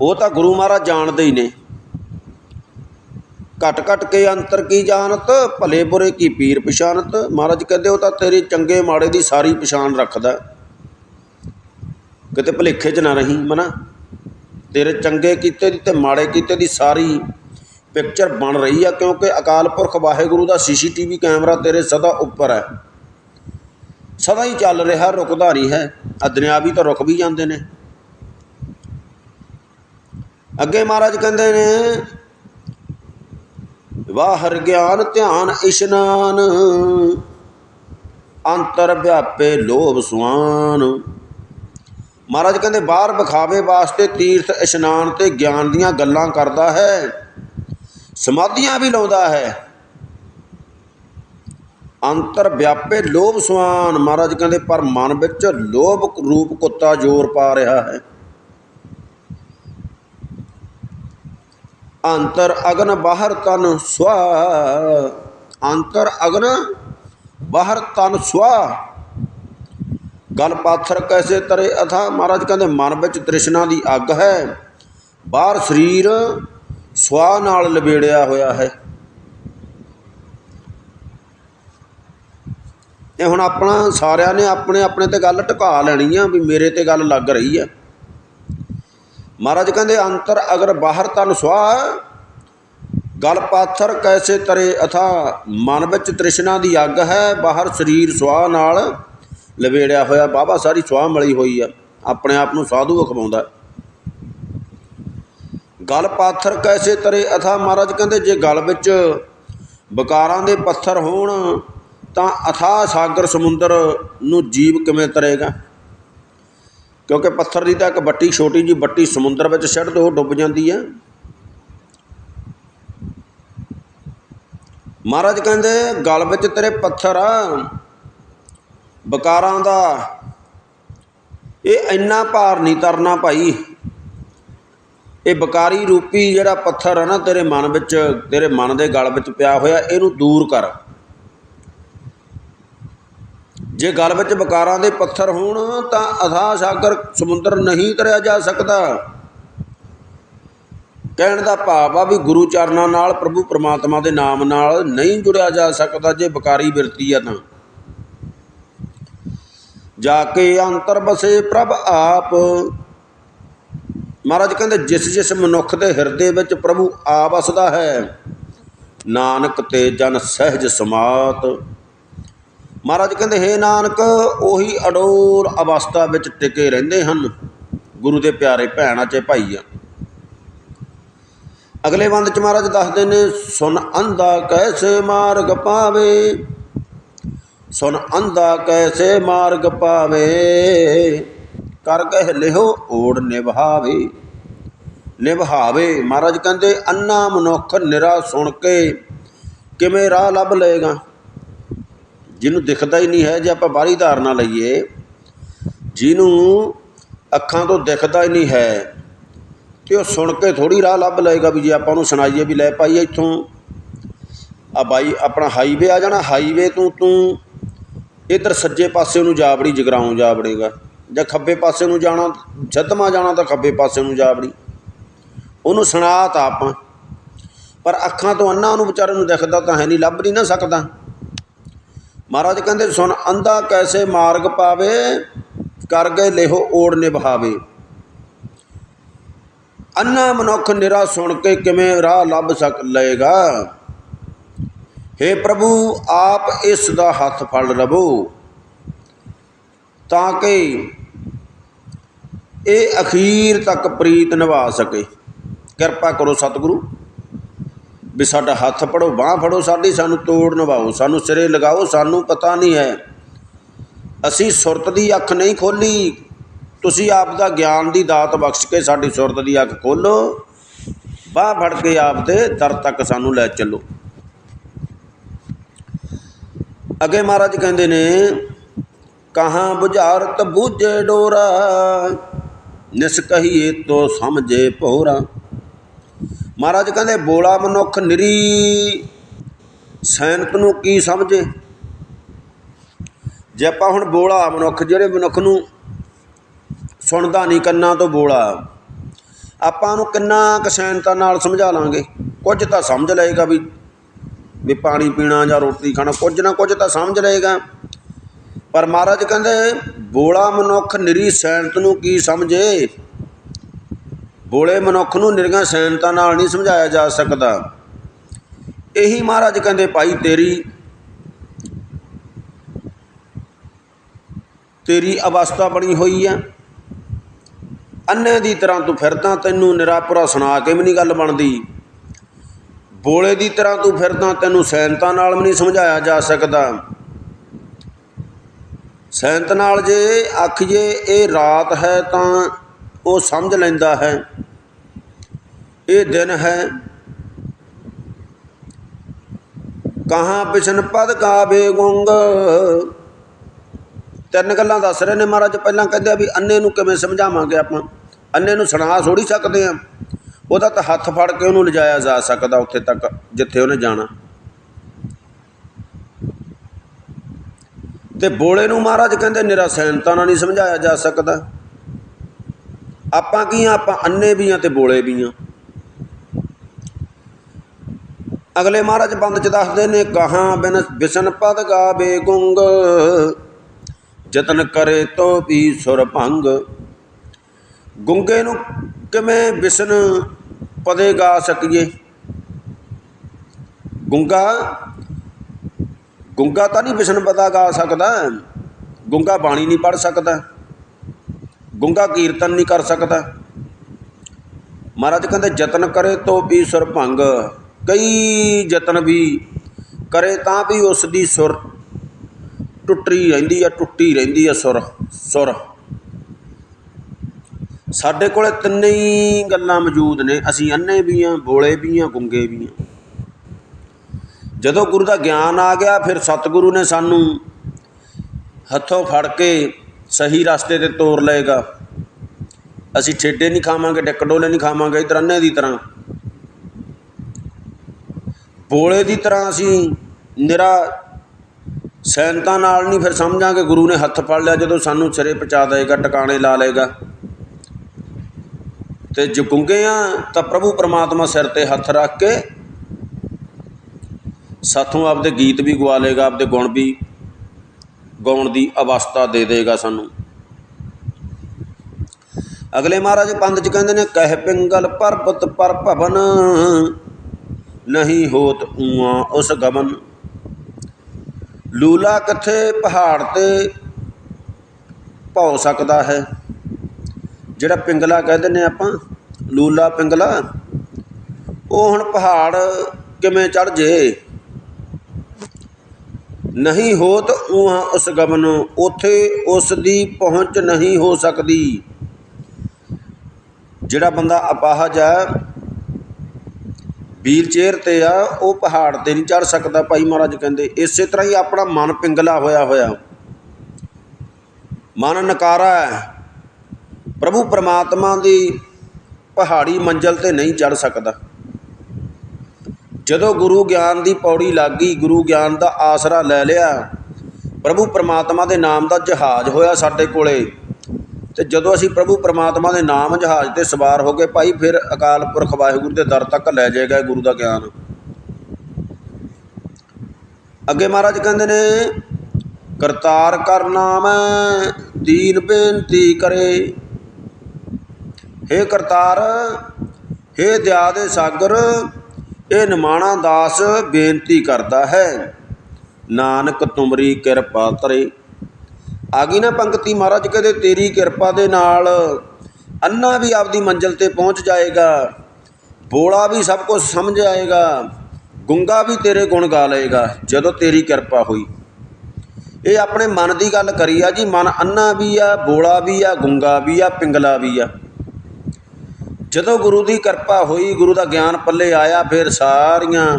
ਉਹ ਤਾਂ ਗੁਰੂ ਮਹਾਰਾਜ ਜਾਣਦੇ ਹੀ ਨੇ। ਘਟ ਘਟ ਕੇ ਅੰਤਰ ਕੀ ਜਾਣਤ, ਭਲੇ ਬੁਰੇ ਕੀ ਪੀਰ ਪਛਾਨਤ ਮਹਾਰਾਜ ਕਹਿੰਦੇ, ਉਹ ਤਾਂ ਤੇਰੇ ਚੰਗੇ ਮਾੜੇ ਦੀ ਸਾਰੀ ਪਛਾਣ ਰੱਖਦਾ। ਕਿਤੇ ਭਲੇਖੇ 'ਚ ਨਾ ਰਹੀ, ਮਨਾ। ਤੇਰੇ ਚੰਗੇ ਕੀਤੇ ਦੀ ਤੇ ਮਾੜੇ ਕੀਤੇ ਦੀ ਸਾਰੀ ਪਿਕਚਰ ਬਣ ਰਹੀ ਆ, ਕਿਉਂਕਿ ਅਕਾਲ ਪੁਰਖ ਵਾਹਿਗੁਰੂ ਦਾ ਸੀਸੀਟੀਵੀ ਕੈਮਰਾ ਤੇਰੇ ਸਦਾ ਉੱਪਰ ਹੈ। ਸਦਾ ਹੀ ਚੱਲ ਰਿਹਾ, ਰੁਕਦਾ ਨਹੀਂ ਹੈ। ਅਦਨਿਆਵੀ ਤਾਂ ਰੁਕ ਵੀ ਜਾਂਦੇ ਨੇ। ਅੱਗੇ ਮਹਾਰਾਜ ਕਹਿੰਦੇ ਨੇ ਬਾਹਰ ਗਿਆਨ ਧਿਆਨ ਇਸ਼ਨਾਨ, ਅੰਤਰ ਵਿਆਪੇ ਲੋਭ ਸੁਆਨ। ਮਹਾਰਾਜ ਕਹਿੰਦੇ, ਬਾਹਰ ਵਿਖਾਵੇ ਵਾਸਤੇ ਤੀਰਥ ਇਸ਼ਨਾਨ ਤੇ ਗਿਆਨ ਦੀਆਂ ਗੱਲਾਂ ਕਰਦਾ ਹੈ। ਸਮਾਧੀਆਂ ਵੀ ਲਾਉਂਦਾ ਹੈ। ਅੰਤਰ ਵਿਆਪੇ ਲੋਭ ਸੁਆਨ। ਮਹਾਰਾਜ ਕਹਿੰਦੇ, ਪਰ ਮਨ ਵਿੱਚ ਲੋਭ ਰੂਪ ਕੁੱਤਾ ਜ਼ੋਰ ਪਾ ਰਿਹਾ ਹੈ। ਅੰਤਰ ਅਗਨ ਬਾਹਰ ਤਨ ਸਵਾ। ਅੰਤਰ ਅਗਨ ਬਾਹਰ ਤਨ ਸਵਾ। ਗਲ ਪਾਥਰ ਕੈਸੇ ਤਰੇ? ਅਥਾ ਮਹਾਰਾਜ ਕਹਿੰਦੇ, ਮਨ ਵਿੱਚ ਤ੍ਰਿਸ਼ਨਾ ਦੀ ਅੱਗ ਹੈ। ਬਾਹਰ ਸਰੀਰ ਸਵਾ ਨਾਲ ਲਬੇੜਿਆ ਹੋਇਆ ਹੈ। ਇਹ ਹੁਣ ਆਪਣਾ ਸਾਰਿਆਂ ਨੇ ਆਪਣੇ ਆਪਣੇ ਤੇ ਗੱਲ ਟਿਕਾ ਲੈਣੀ ਆ ਵੀ ਮੇਰੇ ਤੇ ਗੱਲ ਲੱਗ ਰਹੀ ਹੈ। ਮਹਾਰਾਜ ਕਹਿੰਦੇ, ਅੰਤਰ ਅਗਰ ਬਾਹਰ ਤਨ ਸੁਆ, ਗਲ ਪਾਥਰ ਕੈਸੇ ਤਰੇ? ਅਥਾ ਮਨ ਵਿੱਚ ਤ੍ਰਿਸ਼ਨਾ ਦੀ ਅੱਗ ਹੈ, ਬਾਹਰ ਸਰੀਰ ਸੁਆ ਨਾਲ ਲਵੇੜਿਆ ਹੋਇਆ, ਬਾਬਾ ਸਾਰੀ ਸੁਆ ਮਲੀ ਹੋਈ ਆ, ਆਪਣੇ ਆਪ ਨੂੰ ਸਾਧੂ ਅਖਵਾਉਂਦਾ। ਗਲ ਪਾਥਰ ਕੈਸੇ ਤਰੇ? ਅਥਾ ਮਹਾਰਾਜ ਕਹਿੰਦੇ, ਜੇ ਗਲ ਵਿੱਚ ਬਕਾਰਾਂ ਦੇ ਪੱਥਰ ਹੋਣ, ਤਾਂ ਅਥਾ ਸਾਗਰ ਸਮੁੰਦਰ ਨੂੰ ਜੀਵ ਕਿਵੇਂ ਤਰੇਗਾ? ਕਿਉਂਕਿ ਪੱਥਰ ਦੀ ਤਾਂ ਇੱਕ ਬੱਟੀ ਛੋਟੀ ਜੀ ਬੱਟੀ ਸਮੁੰਦਰ ਵਿੱਚ ਛੱਡ ਦੋ ਡੁੱਬ ਜਾਂਦੀ ਹੈ ਮਹਾਰਾਜ ਕਹਿੰਦੇ, ਗਲ ਵਿੱਚ ਤੇਰੇ ਪੱਥਰ ਆ ਬਕਾਰਾਂ ਦਾ। ਇਹ ਇੰਨਾ ਭਾਰ ਨਹੀਂ ਤਰਨਾ ਭਾਈ। ਇਹ ਬਕਾਰੀ ਰੂਪੀ ਜਿਹੜਾ ਪੱਥਰ ਹੈ ਨਾ ਤੇਰੇ ਮਨ ਵਿੱਚ, ਤੇਰੇ ਮਨ ਦੇ ਗਲ ਵਿੱਚ ਪਿਆ ਹੋਇਆ, ਇਹਨੂੰ ਦੂਰ ਕਰ। ਜੇ ਗਲ ਵਿੱਚ ਵਿਕਾਰਾਂ ਦੇ ਪੱਥਰ ਹੋਣ, ਤਾਂ ਅਥਾਹ ਸਾਗਰ ਸਮੁੰਦਰ ਨਹੀਂ ਤਰਿਆ ਜਾ ਸਕਦਾ। ਕਹਿਣ ਦਾ ਭਾਵ ਆ ਵੀ ਗੁਰੂ ਚਰਨਾਂ ਨਾਲ, ਪ੍ਰਭੂ ਪਰਮਾਤਮਾ ਦੇ ਨਾਮ ਨਾਲ ਨਹੀਂ ਜੁੜਿਆ ਜਾ ਸਕਦਾ ਜੇ ਵਿਕਾਰੀ ਬਿਰਤੀ ਆ ਤਾਂ। ਜਾ ਕੇ ਅੰਤਰ ਬਸੇ ਪ੍ਰਭ ਆਪ। ਮਹਾਰਾਜ ਕਹਿੰਦੇ, ਜਿਸ ਜਿਸ ਮਨੁੱਖ ਦੇ ਹਿਰਦੇ ਵਿੱਚ ਪ੍ਰਭੂ ਆ ਵਸਦਾ ਹੈ, ਨਾਨਕ ਤੇ ਜਨ ਸਹਿਜ ਸਮਾਤ। ਮਹਾਰਾਜ ਕਹਿੰਦੇ, ਹੇ ਨਾਨਕ, ਉਹੀ ਅਡੋਲ ਅਵਸਥਾ ਵਿੱਚ ਟਿਕੇ ਰਹਿੰਦੇ ਹਨ। ਗੁਰੂ ਦੇ ਪਿਆਰੇ ਭੈਣਾਂ ਚ ਭਾਈ ਆ ਅਗਲੇ ਬੰਦ ਚ ਮਹਾਰਾਜ ਦੱਸਦੇ ਨੇ, ਸੁਨ ਅੰਧਾ ਕੈਸੇ ਮਾਰਗ ਪਾਵੇ? ਸੁਨ ਅੰਧਾ ਕੈਸੇ ਮਾਰਗ ਪਾਵੇ? ਕਰ ਕਹਿ ਲਿਹੋ ਓੜ ਨਿਭਾਵੇ। ਨਿਭਾਵੇ। ਮਹਾਰਾਜ ਕਹਿੰਦੇ, ਅੰਨਾ ਮਨੁੱਖ ਨਿਰਾ ਸੁਣ ਕੇ ਕਿਵੇਂ ਰਾਹ ਲੱਭ ਲਏਗਾ? ਜਿਹਨੂੰ ਦਿਖਦਾ ਹੀ ਨਹੀਂ ਹੈ, ਜੇ ਆਪਾਂ ਬਾਹਰੀ ਧਾਰਨਾ ਲਈਏ, ਜਿਹਨੂੰ ਅੱਖਾਂ ਤੋਂ ਦਿਖਦਾ ਹੀ ਨਹੀਂ ਹੈ, ਤੇ ਉਹ ਸੁਣ ਕੇ ਥੋੜੀ ਰਾਹ ਲੱਭ ਲਏਗਾ ਵੀ ਜੇ ਆਪਾਂ ਉਹਨੂੰ ਸੁਣਾਈਏ ਵੀ ਲੈ ਭਾਈ ਇੱਥੋਂ। ਆ ਬਾਈ, ਆਪਣਾ ਹਾਈਵੇ ਆ ਜਾਣਾ ਹਾਈਵੇ ਤੋਂ ਤੂੰ ਇਧਰ ਸੱਜੇ ਪਾਸੇ ਨੂੰ ਜਾ ਵੜੀ, ਜਗਰਾਉਂ ਜਾ ਵੜੇਗਾ। ਜਾਂ ਖੱਬੇ ਪਾਸੇ ਨੂੰ ਜਾਣਾ ਛੱਤਮਾ ਜਾਣਾ ਤਾਂ ਖੱਬੇ ਪਾਸੇ ਨੂੰ ਜਾ ਵੜੀ। ਉਹਨੂੰ ਸੁਣਾ ਤਾਂ ਆਪਾਂ। ਪਰ ਅੱਖਾਂ ਤੋਂ ਅੰਨਾ ਉਹਨੂੰ ਵਿਚਾਰੇ ਨੂੰ ਦਿਖਦਾ ਤਾਂ ਹੈ ਨਹੀਂ, ਲੱਭ ਨਹੀਂ ਨਾ ਸਕਦਾ। ਮਹਾਰਾਜ ਕਹਿੰਦੇ, ਸੁਣ, ਅੰਧਾ ਕੈਸੇ ਮਾਰਗ ਪਾਵੇ, ਕਰ ਗਏ ਲੇਹੋ ਓੜ ਨਿਭਾਵੇ। ਅੰਨਾ ਮਨੁੱਖ ਨਿਰਾ ਸੁਣ ਕੇ ਕਿਵੇਂ ਰਾਹ ਲੱਭ ਸਕ, ਲਏਗਾ? हे ਪ੍ਰਭੂ, ਆਪ ਇਸ ਦਾ ਹੱਥ ਫੜ ਲਵੋ। ਤਾਂ ਕਿ ਇਹ ਅਖੀਰ ਤੱਕ ਪ੍ਰੀਤ ਨਿਭਾ ਸਕੇ। ਕਿਰਪਾ ਕਰੋ ਸਤਿਗੁਰੂ। ਵੀ ਸਾਡਾ ਹੱਥ ਫੜੋ, ਬਾਹ ਫੜੋ, ਸਾਡੀ ਸਾਨੂੰ ਤੋੜ ਨਿਭਾਓ, ਸਾਨੂੰ ਸਿਰੇ ਲਗਾਓ, ਸਾਨੂੰ ਪਤਾ ਨਹੀਂ ਹੈ। ਅਸੀਂ ਸੁਰਤ ਦੀ ਅੱਖ ਨਹੀਂ ਖੋਲੀ। ਤੁਸੀਂ ਆਪ ਦਾ ਗਿਆਨ ਦੀ ਦਾਤ ਬਖਸ਼ ਕੇ ਸਾਡੀ ਸੁਰਤ ਦੀ ਅੱਖ ਖੋਲੋ। ਬਾਹ ਫੜ ਕੇ ਆਪ ਦੇ ਦਰ ਤੱਕ ਸਾਨੂੰ ਲੈ ਚੱਲੋ। ਅੱਗੇ ਮਹਾਰਾਜ ਕਹਿੰਦੇ ਨੇ, ਕਹਾਂ ਬੁਝਾਰਤ ਬੂਝੇ ਡੋਰਾ, ਨਿਸ ਕਹੀਏ ਤੋ ਸਮਝੇ ਭੋਰਾ। ਮਹਾਰਾਜ ਕਹਿੰਦੇ, ਬੋਲਾ ਮਨੁੱਖ ਨਿਰੀ ਸੈਨਤ ਨੂੰ ਕੀ ਸਮਝੇ? ਜੇ ਆਪਾਂ ਹੁਣ ਬੋਲਾ ਮਨੁੱਖ, ਜਿਹੜੇ ਮਨੁੱਖ ਨੂੰ ਸੁਣਦਾ ਨਹੀਂ, ਕੰਨਾਂ ਤੋਂ ਬੋਲਾ, ਆਪਾਂ ਨੂੰ ਕਿੰਨਾ ਕੁ ਸੈਨਤਾ ਨਾਲ ਸਮਝਾ ਲਾਂਗੇ? ਕੁਝ ਤਾਂ ਸਮਝ ਲਏਗਾ ਵੀ ਵੀ ਪਾਣੀ ਪੀਣਾ ਜਾਂ ਰੋਟੀ ਖਾਣਾ, ਕੁਝ ਨਾ ਕੁਝ ਤਾਂ ਸਮਝ ਲਏਗਾ। ਪਰ ਮਹਾਰਾਜ ਕਹਿੰਦੇ, ਬੋਲਾ ਮਨੁੱਖ ਨਿਰੀ ਸੈਨਤ ਨੂੰ ਕੀ ਸਮਝੇ? ਬੋਲੇ ਮਨੁੱਖ ਨੂੰ ਨਿਰਗਾ ਸੈਨਤਾ ਨਾਲ ਨਹੀਂ ਸਮਝਾਇਆ ਜਾ ਸਕਦਾ। ਇਹੀ ਮਹਾਰਾਜ ਕਹਿੰਦੇ, ਭਾਈ ਤੇਰੀ ਤੇਰੀ ਅਵਸਥਾ ਬਣੀ ਹੋਈ ਹੈ ਅੰਨੇ ਦੀ ਤਰ੍ਹਾਂ ਤੂੰ ਫਿਰਦਾ ਤੈਨੂੰ ਨਿਰਾਪੁਰਾ ਸੁਣਾ ਕੇ ਵੀ ਨਹੀਂ ਗੱਲ ਬਣਦੀ। ਬੋਲੇ ਦੀ ਤਰ੍ਹਾਂ ਤੂੰ ਫਿਰਦਾ ਤੈਨੂੰ ਸੈਨਤਾ ਨਾਲ ਵੀ ਨਹੀਂ ਸਮਝਾਇਆ ਜਾ ਸਕਦਾ। ਸੈਨਤ ਨਾਲ ਜੇ ਆਖੀਏ ਇਹ ਰਾਤ ਹੈ ਤਾਂ ਉਹ ਸਮਝ ਲੈਂਦਾ ਹੈ। ਇਹ ਦਿਨ ਹੈ। ਕਹਾਂ ਬਿਸ਼ਨ ਪਦ ਕਾ ਬੇਗੁੰਗ। ਤਿੰਨ ਗੱਲਾਂ ਦੱਸ ਰਹੇ ਨੇ ਮਹਾਰਾਜ। ਪਹਿਲਾਂ ਕਹਿੰਦੇ ਆ ਵੀ ਅੰਨੇ ਨੂੰ ਕਿਵੇਂ ਸਮਝਾਵਾਂਗੇ ਆਪਾਂ? ਅੰਨੇ ਨੂੰ ਸੁਣਾ ਥੋੜੀ ਸਕਦੇ ਆ। ਉਹਦਾ ਤਾਂ ਹੱਥ ਫੜ ਕੇ ਉਹਨੂੰ ਲਿਜਾਇਆ ਜਾ ਸਕਦਾ ਉੱਥੇ ਤੱਕ, ਜਿੱਥੇ ਉਹਨੇ ਜਾਣਾ। ਤੇ ਬੋਲੇ ਨੂੰ ਮਹਾਰਾਜ ਕਹਿੰਦੇ, ਨਿਰਾਸੈਨਤਾ ਨਾਲ ਨਹੀਂ ਸਮਝਾਇਆ ਜਾ ਸਕਦਾ। ਆਪਾਂ ਕੀ ਆ? ਆਪਾਂ ਅੰਨੇ ਵੀ ਆ ਤੇ ਬੋਲੇ ਵੀ ਆ। ਅਗਲੇ ਮਹਾਰਾਜ ਬੰਦ ਚ ਦੱਸਦੇ ਨੇ, ਕਹਾਂ ਬਿਨ ਬਿਸ਼ਨ ਪਦ ਗਾਵੇ ਗੁੰਗ ਯਤਨ ਕਰੇ ਤੋ ਵੀ ਸੁਰ ਭੰਗ। ਗੁੰਗੇ ਨੂੰ ਕਿਵੇਂ ਬਿਸ਼ਨ ਪਦੇ ਗਾ ਸਕੀਏ? ਗੁੰਗਾ ਗੁੰਗਾ ਤਾਂ ਨਹੀਂ ਬਿਸ਼ਨ ਪਤਾ ਗਾ ਸਕਦਾ। ਗੁੰਗਾ ਬਾਣੀ ਨਹੀਂ ਪੜ ਸਕਦਾ। ਗੁੰਗਾ ਕੀਰਤਨ ਨਹੀਂ ਕਰ ਸਕਦਾ। ਮਹਾਰਾਜ ਕਹਿੰਦੇ, ਯਤਨ ਕਰੇ ਤੋ ਵੀ ਸੁਰ ਭੰਗ। ਕਈ ਯਤਨ ਵੀ ਕਰੇ ਤਾਂ ਵੀ ਉਸ ਦੀ ਸੁਰ ਟੁੱਟੀ ਰਹਿੰਦੀ ਆ, ਟੁੱਟੀ ਰਹਿੰਦੀ ਆ ਸੁਰ ਸੁਰ। ਸਾਡੇ ਕੋਲੇ ਤਿੰਨੇ ਹੀ ਗੱਲਾਂ ਮੌਜੂਦ ਨੇ। ਅਸੀਂ ਅੰਨੇ ਵੀ ਆ, ਬੋਲੇ ਵੀ ਆ, ਗੁੰਗੇ ਵੀ ਆ। ਜਦੋਂ ਗੁਰੂ ਦਾ ਗਿਆਨ ਆ ਗਿਆ, ਫਿਰ ਸਤਿਗੁਰੂ ਨੇ ਸਾਨੂੰ ਹੱਥੋਂ ਫੜ ਕੇ ਸਹੀ ਰਸਤੇ ਤੇ ਤੋਰ ਲਏਗਾ। ਅਸੀਂ ਠੇਡੇ ਨਹੀਂ ਖਾਵਾਂਗੇ ਡਿੱਕਡੋਲੇ ਨਹੀਂ ਖਾਵਾਂਗੇ, ਇਧਰ ਦੀ ਤਰ੍ਹਾਂ। ਬੋਲੇ ਦੀ ਤਰ੍ਹਾਂ ਅਸੀਂ ਨਿਰਾ ਸੈਨਤਾ ਨਾਲ ਨਹੀਂ ਫਿਰ ਸਮਝਾਂਗੇ, ਗੁਰੂ ਨੇ ਹੱਥ ਫੜ ਲਿਆ, ਜਦੋਂ ਸਾਨੂੰ ਸਿਰੇ ਪਹੁੰਚਾ ਦੇਗਾ ਟਿਕਾਣੇ ਲਾ ਲਏਗਾ। ਤੇ ਜੇ ਗੁੰਗੇ ਆ, ਤਾਂ ਪ੍ਰਭੂ ਪਰਮਾਤਮਾ ਸਿਰ ਤੇ ਹੱਥ ਰੱਖ ਕੇ ਸਾਥੋਂ ਆਪਦੇ ਗੀਤ ਵੀ ਗਵਾ ਲੇਗਾ ਆਪਦੇ ਗੁਣ ਵੀ ਗਾਉਣ ਦੀ ਅਵਸਥਾ ਦੇ ਦੇਗਾ ਸਾਨੂੰ। ਅਗਲੇ ਮਹਾਰਾਜ ਪੰਦ ਚ ਕਹਿੰਦੇ ਨੇ, ਕਹਿ ਪਿੰਗਲ ਪਰਬਤ ਪਰ ਭਵਨ, ਨਹੀਂ ਹੋਤ ਊਆ ਉਸ ਗਮਨ ਲੂਲਾ ਕਿੱਥੇ ਪਹਾੜ ਤੇ ਭੌ ਸਕਦਾ ਹੈ? ਜਿਹੜਾ ਪਿੰਗਲਾ ਕਹਿੰਦੇ ਨੇ ਆਪਾਂ, ਲੂਲਾ ਪਿੰਗਲਾ, ਉਹ ਹੁਣ ਪਹਾੜ ਕਿਵੇਂ ਚੜ ਜੇ? ਨਹੀਂ ਹੋਤ ਊਹਾ ਉਸ ਗਮਨ, ਉਥੇ ਉਸ ਦੀ ਪਹੁੰਚ ਨਹੀਂ ਹੋ ਸਕਦੀ। ਜਿਹੜਾ ਬੰਦਾ ਅਪਾਹਜ ਹੈ, ਵੀਲ ਚੇਅਰ ਤੇ ਆ, ਉਹ ਪਹਾੜ ਤੇ ਨਹੀਂ ਚੜ ਸਕਦਾ ਭਾਈ ਮਹਾਰਾਜ ਕਹਿੰਦੇ। ਇਸੇ ਤਰ੍ਹਾਂ ਹੀ ਆਪਣਾ ਮਨ ਪਿੰਗਲਾ ਹੋਇਆ ਹੋਇਆ। ਮਨ ਨਕਾਰਾ ਹੈ। ਪ੍ਰਭੂ ਪਰਮਾਤਮਾ ਦੀ ਪਹਾੜੀ ਮੰਜ਼ਲ ਤੇ ਨਹੀਂ ਚੜ ਸਕਦਾ। ਜਦੋਂ ਗੁਰੂ ਗਿਆਨ ਦੀ ਪੌੜੀ ਲੱਗ ਗਈ, ਗੁਰੂ ਗਿਆਨ ਦਾ ਆਸਰਾ ਲੈ ਲਿਆ, ਪ੍ਰਭੂ ਪਰਮਾਤਮਾ ਦੇ ਨਾਮ ਦਾ ਜਹਾਜ਼ ਹੋਇਆ ਸਾਡੇ ਕੋਲੇ। ਤੇ ਜਦੋਂ ਅਸੀਂ ਪ੍ਰਭੂ ਪਰਮਾਤਮਾ ਦੇ ਨਾਮ ਜਹਾਜ਼ ਤੇ ਸਵਾਰ ਹੋ ਗਏ, ਭਾਈ ਫਿਰ ਅਕਾਲ ਪੁਰਖ ਵਾਹਿਗੁਰੂ ਦੇ ਦਰ ਤੱਕ ਲੈ ਜਾਏਗਾ ਗੁਰੂ ਦਾ ਗਿਆਨ। ਅੱਗੇ ਮਹਾਰਾਜ ਕਹਿੰਦੇ ਨੇ, ਕਰਤਾਰ ਕਰ ਨਾਮ, ਦੀਨ ਬੇਨਤੀ ਕਰੇ। ਹੇ ਕਰਤਾਰ, ਹੇ ਦਿਆ ਦੇ ਸਾਗਰ ਇਹ ਨਿਮਾਣਾ ਦਾਸ ਬੇਨਤੀ ਕਰਦਾ ਹੈ, ਨਾਨਕ ਤੁਮਰੀ ਕਿਰਪਾ ਤਰੇ ਆ ਗਈ ਨਾ ਪੰਕਤੀ ਮਹਾਰਾਜ ਕਹਿੰਦੇ ਤੇਰੀ ਕਿਰਪਾ ਦੇ ਨਾਲ ਅੰਨਾ ਵੀ ਆਪਦੀ ਮੰਜ਼ਿਲ ਤੇ ਪਹੁੰਚ ਜਾਏਗਾ, ਬੋਲਾ ਵੀ ਸਭ ਕੁਝ ਸਮਝ ਆਏਗਾ, ਗੁੰਗਾ ਵੀ ਤੇਰੇ ਗੁਣ ਗਾ ਲਏਗਾ, ਜਦੋਂ ਤੇਰੀ ਕਿਰਪਾ ਹੋਈ। ਇਹ ਆਪਣੇ ਮਨ ਦੀ ਗੱਲ ਕਰੀ ਆ ਜੀ, ਮਨ ਅੰਨਾ ਵੀ ਆ, ਬੋਲਾ ਵੀ ਆ, ਗੁੰਗਾ ਵੀ ਆ, ਪਿੰਗਲਾ ਵੀ ਆ। ਜਦੋਂ ਗੁਰੂ ਦੀ ਕਿਰਪਾ ਹੋਈ, ਗੁਰੂ ਦਾ ਗਿਆਨ ਪੱਲੇ ਆਇਆ, ਫਿਰ ਸਾਰੀਆਂ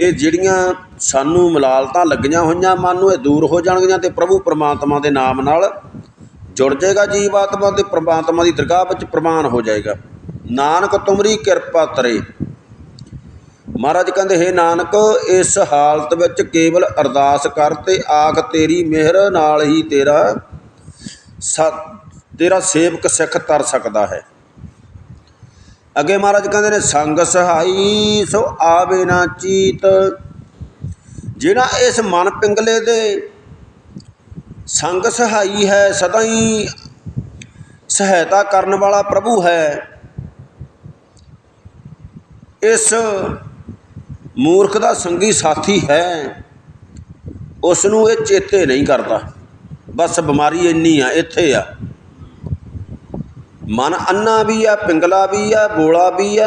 ਇਹ ਜਿਹੜੀਆਂ ਸਾਨੂੰ ਮਲਾਲਤਾਂ ਲੱਗੀਆਂ ਹੋਈਆਂ, ਮਨ ਨੂੰ ਇਹ ਦੂਰ ਹੋ ਜਾਣਗੀਆਂ ਤੇ ਪ੍ਰਭੂ ਪਰਮਾਤਮਾ ਦੇ ਨਾਮ ਨਾਲ ਜੁੜ ਜਾਏਗਾ ਜੀਵ ਆਤਮਾ ਤੇ ਪਰਮਾਤਮਾ ਦੀ ਦਰਗਾਹ ਵਿੱਚ ਪ੍ਰਮਾਣ ਹੋ ਜਾਏਗਾ। ਨਾਨਕ ਤੁਮਰੀ ਕਿਰਪਾ ਤਰੇ। ਮਹਾਰਾਜ ਕਹਿੰਦੇ, ਹੈ ਨਾਨਕ, ਇਸ ਹਾਲਤ ਵਿੱਚ ਕੇਵਲ ਅਰਦਾਸ ਕਰ ਤੇ ਆਖ ਤੇਰੀ ਮਿਹਰ ਨਾਲ ਹੀ ਤੇਰਾ ਸ- ਤੇਰਾ ਸੇਵਕ ਸਿੱਖ ਤਰ ਸਕਦਾ ਹੈ। ਅੱਗੇ ਮਹਾਰਾਜ ਕਹਿੰਦੇ ਨੇ, ਸੰਗ ਸਹਾਈ ਸੋ ਆਵੇ ਨਾ ਚੀਤ। ਜਿਹੜਾ ਇਸ ਮਨ ਪਿੰਗਲੇ ਦੇ ਸੰਗ ਸਹਾਈ ਹੈ ਸਦਾ ਹੀ ਸਹਾਇਤਾ ਕਰਨ ਵਾਲਾ ਪ੍ਰਭੂ ਹੈ। ਇਸ ਮੂਰਖ ਦਾ ਸੰਗੀ ਸਾਥੀ ਹੈ। ਉਸ ਨੂੰ ਇਹ ਚੇਤੇ ਨਹੀਂ ਕਰਦਾ। ਬਸ ਬਿਮਾਰੀ ਇੰਨੀ ਆ, ਇੱਥੇ ਆ। ਮਨ ਅੰਨਾ ਵੀ ਆ, ਪਿੰਗਲਾ ਵੀ ਆ, ਬੋਲਾ ਵੀ ਆ,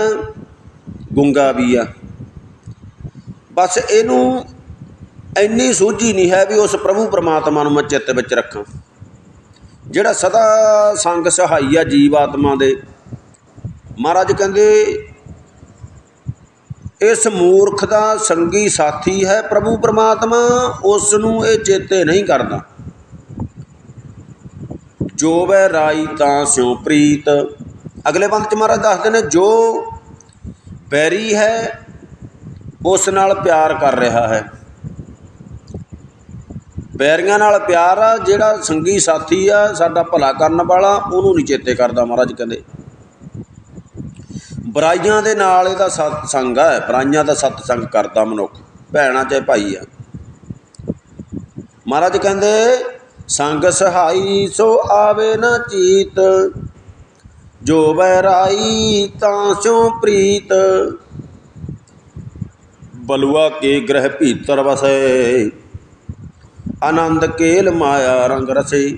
ਗੁੰਗਾ ਵੀ ਆ। ਬਸ ਇਹਨੂੰ ਇੰਨੀ ਸੂਝੀ ਨਹੀਂ ਹੈ ਵੀ ਉਸ ਪ੍ਰਭੂ ਪਰਮਾਤਮਾ ਨੂੰ ਮੈਂ ਚਿੱਤ ਵਿੱਚ ਰੱਖਾਂ। ਜਿਹੜਾ ਸਦਾ ਸੰਗ ਸਹਾਈ ਆ ਜੀਵ ਆਤਮਾ ਦੇ, ਮਹਾਰਾਜ ਕਹਿੰਦੇ, ਇਸ ਮੂਰਖ ਦਾ ਸੰਗੀ ਸਾਥੀ ਹੈ ਪ੍ਰਭੂ ਪਰਮਾਤਮਾ, ਉਸ ਨੂੰ ਇਹ ਚੇਤੇ ਨਹੀਂ ਕਰਦਾ। ਜੋ ਵੈ ਰਾਈ ਤਾਂ ਸਿਉ ਪ੍ਰੀਤ। ਅਗਲੇ ਪੰਕਤ ਚ ਮਹਾਰਾਜ ਦੱਸਦੇ ਨੇ, ਜੋ ਬੈਰੀ ਹੈ, ਉਸ ਨਾਲ ਪਿਆਰ ਕਰ ਰਿਹਾ ਹੈ। ਬੈਰੀਆਂ ਨਾਲ ਪਿਆਰ ਆ, ਜਿਹੜਾ ਸੰਗੀ ਸਾਥੀ ਆ, ਸਾਡਾ ਭਲਾ ਕਰਨ ਵਾਲਾ, ਉਹਨੂੰ ਨਹੀਂ ਚੇਤੇ ਕਰਦਾ ਮਹਾਰਾਜ ਕਹਿੰਦੇ। ਬਰਾਈਆਂ ਦੇ ਨਾਲ ਇਹਦਾ ਸਤ ਸੰਗ ਹੈ ਬਰਾਈਆਂ ਦਾ ਸਤ ਸੰਗ ਕਰਦਾ ਮਨੁੱਖ, ਭੈਣਾਂ ਚਾਹੇ ਭਾਈ ਆ। ਮਹਾਰਾਜ ਕਹਿੰਦੇ ਸੰਗ ਸਹਾਈ ਸੋ ਆਵੇ ਨਾ ਚੀਤ, ਜੋ ਬੈਰਾਈ ਤਾਂ ਸਿਉ ਪ੍ਰੀਤ। ਬਲੂਆ ਕੇ ਗ੍ਰਹਿ ਭੀਤਰ ਵਸੈ, ਆਨੰਦ ਕੇਲ ਮਾਇਆ ਰੰਗ ਰਸੇ।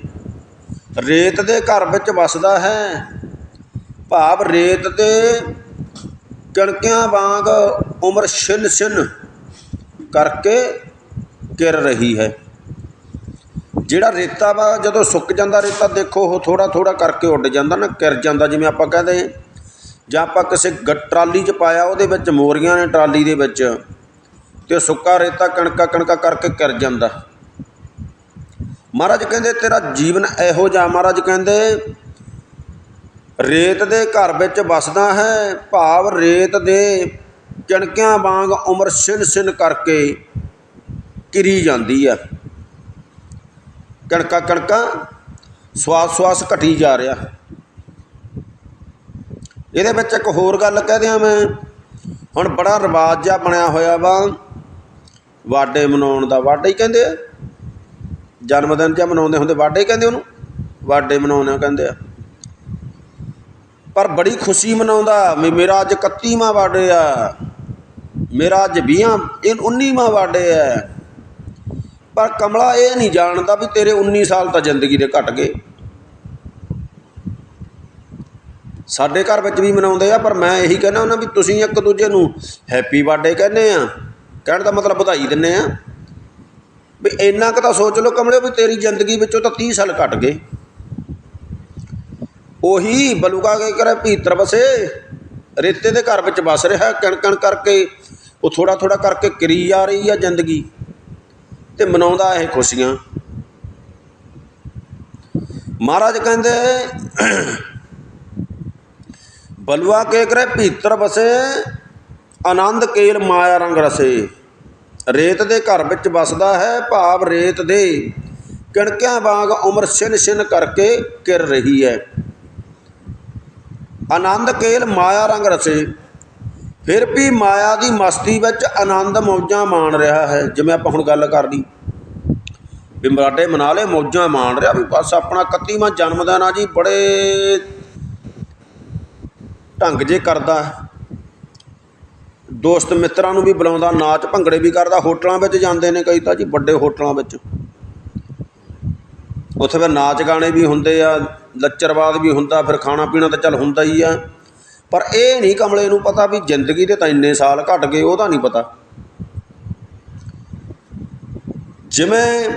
ਰੇਤ ਦੇ ਘਰ ਵਿੱਚ ਵਸਦਾ ਹੈ, ਭਾਵ ਰੇਤ ਤੇ ਕਣਕਿਆਂ ਵਾਂਗ ਉਮਰ ਛਿਨ ਛਿਨ ਕਰਕੇ ਕਿਰ ਰਹੀ ਹੈ। ਜਿਹੜਾ ਰੇਤਾ ਵਾ, ਜਦੋਂ ਸੁੱਕ ਜਾਂਦਾ ਰੇਤਾ, ਦੇਖੋ ਉਹ ਥੋੜਾ ਥੋੜਾ ਕਰਕੇ ਉੱਡ ਜਾਂਦਾ ਨਾ, ਕਿਰ ਜਾਂਦਾ, ਜਿਵੇਂ ਆਪਾਂ ਕਹਦੇ ਜਾਂ ਆਪਾਂ ਕਿਸੇ ਗ- ਟਰਾਲੀ 'ਚ ਪਾਇਆ, ਉਹਦੇ ਵਿੱਚ ਮੋਰੀਆਂ ਨੇ ਟਰਾਲੀ ਦੇ ਵਿੱਚ, ਤੇ ਸੁੱਕਾ ਰੇਤਾ ਕਣਕਾ ਕਣਕਾ ਕਰਕੇ ਕਿਰ ਜਾਂਦਾ। ਮਹਾਰਾਜ ਕਹਿੰਦੇ, ਤੇਰਾ ਜੀਵਨ ਇਹੋ ਜਿਹਾ ਮਹਾਰਾਜ ਕਹਿੰਦੇ, ਰੇਤ ਦੇ ਘਰ ਵਿੱਚ ਵਸਦਾ ਹੈ, ਭਾਵ ਰੇਤ ਦੇ ਕਣਕਿਆਂ ਵਾਂਗ ਉਮਰ ਸਿਨ ਸਿਨ ਕਰਕੇ ਕਿਰੀ ਜਾਂਦੀ ਆ ਕਣਕਾਂ ਕਣਕਾਂ, ਸਵਾਸ ਸਵਾਸ ਘਟੀ ਜਾ ਰਿਹਾ। ਹੈ ਇਹਦੇ ਵਿੱਚ ਇੱਕ ਹੋਰ ਗੱਲ ਕਹਿ ਦਿਆਂ ਮੈਂ, ਹੁਣ ਬੜਾ ਰਿਵਾਜ ਜਿਹਾ ਬਣਿਆ ਹੋਇਆ ਵਾ ਵਾਡੇ ਮਨਾਉਣ ਦਾ। ਵਾਡੇ ਹੀ ਕਹਿੰਦੇ ਆ। ਜਨਮ ਦਿਨ ਜਿਹਾ ਮਨਾਉਂਦੇ ਹੁੰਦੇ ਵਾਡੇ ਕਹਿੰਦੇ ਉਹਨੂੰ। ਵਾਡੇ ਮਨਾਉਂਦੇ ਕਹਿੰਦੇ ਆ। ਪਰ ਬੜੀ ਖੁਸ਼ੀ ਮਨਾਉਂਦਾ ਵੀ ਮੇਰਾ ਅੱਜ 31ਵਾਂ ਵਾਡੇ ਆ। ਮੇਰਾ ਅੱਜ 20 ਇਹ 19ਵਾਂ ਵਾਡੇ ਆ। ਪਰ ਕਮਲਾ ਇਹ ਨਹੀਂ ਜਾਣਦਾ ਵੀ ਤੇਰੇ 19 ਸਾਲ ਤਾਂ ਜ਼ਿੰਦਗੀ ਦੇ ਘਟ ਗਏ। ਸਾਡੇ ਘਰ ਵਿੱਚ ਵੀ ਮਨਾਉਂਦੇ ਆ, ਪਰ ਮੈਂ ਇਹੀ ਕਹਿੰਦਾ ਉਹਨਾਂ ਵੀ ਤੁਸੀਂ ਇੱਕ ਦੂਜੇ ਨੂੰ ਹੈਪੀ ਬਰਥਡੇ ਕਹਿੰਦੇ ਆ। ਕਹਿਣ ਦਾ ਮਤਲਬ ਵਧਾਈ ਦਿੰਨੇ ਆ। ਵੀ ਇੰਨਾ ਕੁ ਤਾਂ ਸੋਚ ਲਓ ਕਮਲੇ ਵੀ ਤੇਰੀ ਜ਼ਿੰਦਗੀ ਵਿੱਚੋਂ ਤਾਂ 30 ਸਾਲ ਘਟ ਗਏ। ਉਹੀ ਬਲੂਗਾ ਕੇ ਕਰੇ ਭੀਤਰ ਵਸੇ, ਰੇਤੇ ਦੇ ਘਰ ਵਿੱਚ ਵਸ ਰਿਹਾ ਕਣ ਕਣ ਕਰਕੇ, ਉਹ ਥੋੜਾ ਥੋੜਾ ਕਰਕੇ ਕਰੀ ਜਾ ਰਹੀ ਆ ਜ਼ਿੰਦਗੀ। ਤੇ ਮਨਾਉਂਦਾ ਇਹ ਖੁਸ਼ੀਆਂ। ਮਹਾਰਾਜ ਕਹਿੰਦੇ ਬਲਵਾ ਕੇ ਕਰੇ ਭੀਤਰ ਵਸੇ ਆਨੰਦ ਕੇਲ ਮਾਇਆ ਰੰਗ ਰਸੇ। ਰੇਤ ਦੇ ਘਰ ਵਿੱਚ ਵਸਦਾ ਹੈ, ਭਾਵ ਰੇਤ ਦੇ। ਕਿਣਕਿਆਂ ਵਾਂਗ ਉਮਰ ਛਿਨ ਛਿਨ ਕਰਕੇ ਕਿਰ ਰਹੀ ਹੈ। ਆਨੰਦ ਕੇਲ ਮਾਇਆ ਰੰਗ ਰਸੇ। ਫਿਰ ਵੀ ਮਾਇਆ ਦੀ ਮਸਤੀ ਵਿੱਚ ਆਨੰਦ ਮੌਜਾਂ ਮਾਣ ਰਿਹਾ ਹੈ, ਜਿਵੇਂ ਆਪਾਂ ਹੁਣ ਗੱਲ ਕਰ ਲਈ ਵੀ ਬਰਾਡੇ ਮਨਾ ਲੇ ਮੌਜਾਂ ਮਾਣ ਰਿਹਾ, ਵੀ ਬਸ ਆਪਣਾ 31ਵਾਂ ਜਨਮ ਦਿਨ ਆ ਜੀ, ਬੜੇ ਢੰਗ ਜੇ ਕਰਦਾ ਦੋਸਤ ਮਿੱਤਰਾਂ ਨੂੰ ਵੀ ਬੁਲਾਉਂਦਾ, ਨਾਚ ਭੰਗੜੇ ਵੀ ਕਰਦਾ, ਹੋਟਲਾਂ ਵਿੱਚ ਜਾਂਦੇ ਨੇ ਕਈ ਤਾਂ ਜੀ, ਵੱਡੇ ਹੋਟਲਾਂ ਵਿੱਚ। ਉੱਥੇ ਫਿਰ ਨਾਚ ਗਾਣੇ ਵੀ ਹੁੰਦੇ ਆ, ਲੱਚਰਵਾਦ ਵੀ ਹੁੰਦਾ, ਫਿਰ ਖਾਣਾ ਪੀਣਾ ਤਾਂ ਚੱਲ ਹੁੰਦਾ ਹੀ ਆ। ਪਰ ਇਹ ਨਹੀਂ ਕਮਲੇ ਨੂੰ ਪਤਾ ਵੀ ਜ਼ਿੰਦਗੀ ਦੇ ਤਾਂ ਇੰਨੇ ਸਾਲ ਘਟ ਗਏ ਉਹਦਾ ਨਹੀਂ ਪਤਾ। ਜਿਵੇਂ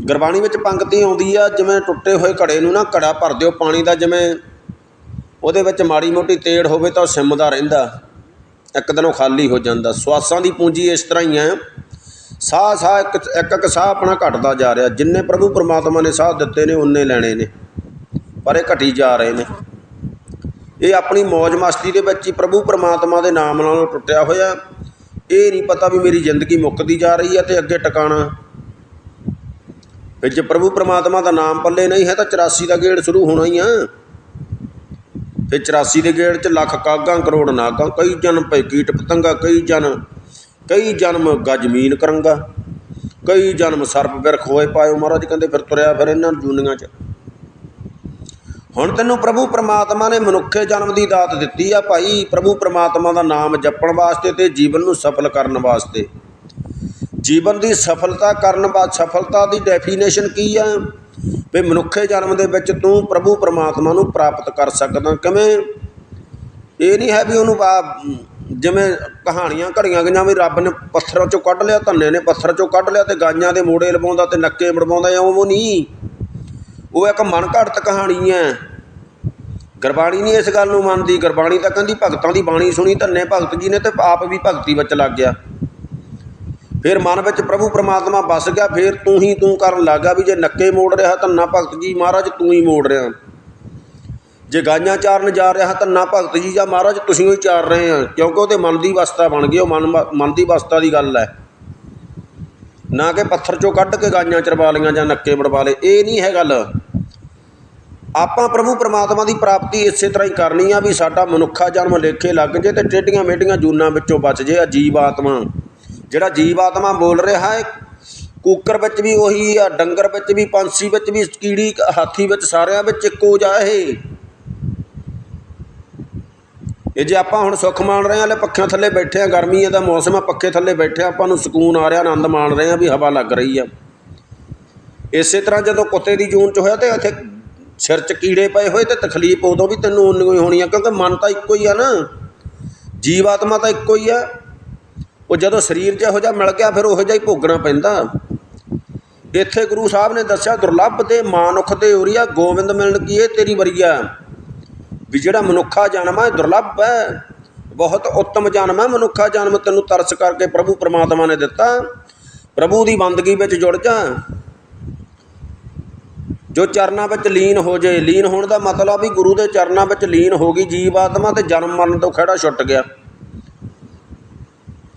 ਗੁਰਬਾਣੀ ਵਿੱਚ ਪੰਕਤੀ ਆਉਂਦੀ ਆ, ਜਿਵੇਂ ਟੁੱਟੇ ਹੋਏ ਘੜੇ ਨੂੰ ਨਾ ਘੜਾ ਭਰ ਦਿਓ ਪਾਣੀ ਦਾ, ਜਿਵੇਂ ਉਹਦੇ ਵਿੱਚ ਮਾੜੀ ਮੋਟੀ ਤੇੜ ਹੋਵੇ ਤਾਂ ਉਹ ਸਿਮਦਾ ਰਹਿੰਦਾ, ਇੱਕ ਦਿਨ ਉਹ ਖਾਲੀ ਹੋ ਜਾਂਦਾ। ਸਵਾਸਾਂ ਦੀ ਪੂੰਜੀ ਇਸ ਤਰ੍ਹਾਂ ਹੀ ਹੈ ਸਾਹ ਸਾਹ ਇੱਕ ਇੱਕ ਇੱਕ ਸਾਹ ਆਪਣਾ ਘਟਦਾ ਜਾ ਰਿਹਾ। ਜਿੰਨੇ ਪ੍ਰਭੂ ਪਰਮਾਤਮਾ ਨੇ ਸਾਹ ਦਿੱਤੇ ਨੇ ਉਨੇ ਲੈਣੇ ਨੇ। ਪਰ ਇਹ ਘਟੀ ਜਾ ਰਹੇ ਨੇ। ਇਹ ਆਪਣੀ ਮौज ਮਸਤੀ ਦੇ ਵਿੱਚ ਹੀ ਪ੍ਰਭੂ ਪਰਮਾਤਮਾ ਦੇ ਨਾਮ ਨਾਲੋਂ ਟੁੱਟਿਆ ਹੋਇਆ। ਇਹ ਨਹੀਂ ਪਤਾ ਵੀ ਮੇਰੀ ਜ਼ਿੰਦਗੀ ਮੁੱਕਦੀ ਜਾ ਰਹੀ ਹੈ ਤੇ ਅੱਗੇ ਟਿਕਾਣਾ। ਫਿਰ ਜੇ ਪ੍ਰਭੂ ਪਰਮਾਤਮਾ ਦਾ ਨਾਮ ਪੱਲੇ ਨਹੀਂ ਹੈ ਤਾਂ 84 ਦਾ ਗੇੜ ਸ਼ੁਰੂ ਹੋਣਾ ਹੀ ਆ। ਫਿਰ 84 ਦੇ ਗੇੜ 'ਚ ਲੱਖ ਕਾਗਾਂ, ਕਰੋੜ ਨਾਗਾਂ, ਕਈ ਜਨਮ ਪੈ ਕੀਟ ਪਤੰਗਾ ਕਈ ਜਨਮ ਕਈ ਜਨਮ ਗਜਮੀਨ ਕਰੰਗਾ, ਕਈ ਜਨਮ ਸਰਪ ਬਿਰਖ ਹੋਏ ਪਾਇਓ ਮਹਾਰਾਜ, ਕਹਿੰਦੇ ਫਿਰ ਤੁਰਿਆ ਫਿਰ ਇਹਨਾਂ ਜੂਨੀਆਂ 'ਚ। ਹੁਣ ਤੈਨੂੰ ਪ੍ਰਭੂ ਪਰਮਾਤਮਾ ਨੇ ਮਨੁੱਖੇ ਜਨਮ ਦੀ ਦਾਤ ਦਿੱਤੀ ਆ ਭਾਈ, ਪ੍ਰਭੂ ਪਰਮਾਤਮਾ ਦਾ ਨਾਮ ਜਪਣ ਵਾਸਤੇ ਤੇ ਜੀਵਨ ਨੂੰ ਸਫਲ ਕਰਨ ਵਾਸਤੇ। ਜੀਵਨ ਦੀ ਸਫਲਤਾ ਕਰਨ ਬਾਅਦ ਸਫਲਤਾ ਦੀ ਡੈਫੀਨੇਸ਼ਨ ਕੀ ਆ? ਵੀ ਮਨੁੱਖੇ ਜਨਮ ਦੇ ਵਿੱਚ ਤੂੰ ਪ੍ਰਭੂ ਪਰਮਾਤਮਾ ਨੂੰ ਪ੍ਰਾਪਤ ਕਰ ਸਕਦਾ। ਕਿਵੇਂ? ਇਹ ਨਹੀਂ ਹੈ ਵੀ ਉਹਨੂੰ ਆ, ਜਿਵੇਂ ਕਹਾਣੀਆਂ ਘੜੀਆਂ ਗਈਆਂ ਵੀ ਰੱਬ ਨੇ ਪੱਥਰਾਂ ਚੋਂ ਕੱਢ ਲਿਆ, ਧੰਨੇ ਨੇ ਪੱਥਰ ਚੋਂ ਕੱਢ ਲਿਆ ਤੇ ਗਾਈਆਂ ਦੇ ਮੋੜੇ ਲਵਾਉਂਦਾ ਤੇ ਨੱਕੇ ਮੜਵਾਉਂਦਾ ਐ ਨਹੀਂ। ਉਹ ਇੱਕ ਮਨ ਘੜਤ ਕਹਾਣੀ ਹੈ। ਗੁਰਬਾਣੀ ਨਹੀਂ ਇਸ ਗੱਲ ਨੂੰ ਮੰਨਦੀ। ਗੁਰਬਾਣੀ ਤਾਂ ਕਹਿੰਦੀ ਭਗਤਾਂ ਦੀ ਬਾਣੀ ਸੁਣੀ, ਧੰਨੇ ਭਗਤ ਜੀ ਨੇ ਤੇ ਆਪ ਵੀ ਭਗਤੀ ਵਿੱਚ ਲੱਗ ਗਿਆ। ਫਿਰ ਮਨ ਵਿੱਚ ਪ੍ਰਭੂ ਪਰਮਾਤਮਾ ਵਸ ਗਿਆ, ਫਿਰ ਤੂੰ ਹੀ ਤੂੰ ਕਰਨ ਲੱਗਾ ਵੀ ਜੇ ਨੱਕੇ ਮੋੜ ਰਿਹਾ ਧੰਨਾ ਭਗਤ ਜੀ, ਮਹਾਰਾਜ ਤੂੰ ਹੀ ਮੋੜ ਰਿਹਾ। ਜੇ ਗਾਈਆਂ ਚਾਰਨ ਜਾ ਰਿਹਾ ਧੰਨਾ ਭਗਤ ਜੀ ਜਾਂ ਮਹਾਰਾਜ ਤੁਸੀਂ ਹੀ ਚਾਰ ਰਹੇ ਆ, ਕਿਉਂਕਿ ਉਹਦੇ ਮਨ ਦੀ ਅਵਸਥਾ ਬਣ ਗਈ, ਉਹ ਮਨ ਮਨ ਦੀ ਅਵਸਥਾ ਦੀ ਗੱਲ ਹੈ। ਨਾ ਕਿ ਪੱਥਰ ਚੋਂ ਕੱਢ ਕੇ ਗਾਈਆਂ ਚਰਵਾ ਲਈਆਂ ਜਾਂ ਨੱਕੇ ਵੜਵਾ ਲਏ, ਇਹ ਨਹੀਂ ਹੈ ਗੱਲ। ਆਪਾਂ ਪ੍ਰਭੂ ਪਰਮਾਤਮਾ ਦੀ ਪ੍ਰਾਪਤੀ ਇਸੇ ਤਰ੍ਹਾਂ ਹੀ ਕਰਨੀ ਆ ਵੀ ਸਾਡਾ ਮਨੁੱਖਾ ਜਨਮ ਲੇਖੇ ਲੱਗ ਜੇ ਤੇ ਟੇਡੀਆਂ ਮੇਡੀਆਂ ਜੂਨਾਂ ਵਿੱਚੋਂ ਬਚ ਜੇ ਆ ਜੀਵ ਆਤਮਾ। ਜਿਹੜਾ ਜੀਵ ਆਤਮਾ ਬੋਲ ਰਿਹਾ ਹੈ, ਕੂਕਰ ਵਿੱਚ ਵੀ ਉਹੀ ਆ, ਡੰਗਰ ਵਿੱਚ ਵੀ, ਪੰਛੀ ਵਿੱਚ ਵੀ, ਕੀੜੀ ਹਾਥੀ ਵਿੱਚ, ਸਾਰਿਆਂ ਵਿੱਚ ਇੱਕੋ ਜਿਹਾ ਇਹ। ਇਹ ਜੇ ਆਪਾਂ ਹੁਣ ਸੁੱਖ ਮਾਣ ਰਹੇ ਹਾਂ ਲੈ ਪੱਖਿਆਂ ਥੱਲੇ ਬੈਠੇ ਆ ਗਰਮੀ ਦਾ ਮੌਸਮ ਆ ਪੱਖੇ ਥੱਲੇ ਬੈਠੇ ਆ ਆਪਾਂ ਨੂੰ ਸਕੂਨ ਆ ਰਿਹਾ, ਆਨੰਦ ਮਾਣ ਰਹੇ ਆ ਵੀ ਹਵਾ ਲੱਗ ਰਹੀ ਆ। ਇਸੇ ਤਰ੍ਹਾਂ ਜਦੋਂ ਕੁੱਤੇ ਦੀ ਜੂਨ ਚ ਹੋਇਆ ਤੇ ਇੱਥੇ ਸਿਰ ਚ ਕੀੜੇ ਪਏ ਹੋਏ ਤੇ ਤਕਲੀਫ ਉਦੋਂ ਵੀ ਤੈਨੂੰ ਉਨੀ ਹੀ ਹੋਣੀ ਆ ਕਿਉਂਕਿ ਮਨ ਤਾਂ ਇੱਕੋ ਹੀ ਆ ਨਾ। ਜੀਵ ਆਤਮਾ ਤਾਂ ਇੱਕੋ ਹੀ ਆ। ਉਹ ਜਦੋਂ ਸਰੀਰ ਜਿਹੋ ਜਿਹਾ ਮਿਲ ਗਿਆ, ਫਿਰ ਉਹੋ ਜਿਹਾ ਹੀ ਭੋਗਣਾ ਪੈਂਦਾ। ਇੱਥੇ ਗੁਰੂ ਸਾਹਿਬ ਨੇ ਦੱਸਿਆ, ਦੁਰਲੱਭ ਤੇ ਮਾਨੁਖ ਤੇ ਉਰੀਆ, ਗੋਬਿੰਦ ਮਿਲਣ ਕੀ ਇਹ ਤੇਰੀ ਵਰੀਆ ਵੀ ਜਿਹੜਾ ਮਨੁੱਖਾ ਜਨਮ ਹੈ ਦੁਰਲੱਭ ਹੈ ਬਹੁਤ ਉੱਤਮ ਜਨਮ ਹੈ ਮਨੁੱਖਾ ਜਨਮ ਤੈਨੂੰ ਤਰਸ ਕਰਕੇ ਪ੍ਰਭੂ ਪਰਮਾਤਮਾ ਨੇ ਦਿੱਤਾ। ਪ੍ਰਭੂ ਦੀ ਬੰਦਗੀ ਵਿੱਚ ਜੁੜ ਜਾ। ਜੋ ਚਰਨਾਂ ਵਿੱਚ ਲੀਨ ਹੋ ਜੇ, ਲੀਨ ਹੋਣ ਦਾ ਮਤਲਬ ਵੀ ਗੁਰੂ ਦੇ ਚਰਨਾਂ ਵਿੱਚ ਲੀਨ ਹੋ ਗਈ ਜੀਵ ਆਤਮਾ ਤੇ ਜਨਮ ਮਰਨ ਤੋਂ ਖੜਾ ਛੁੱਟ ਗਿਆ।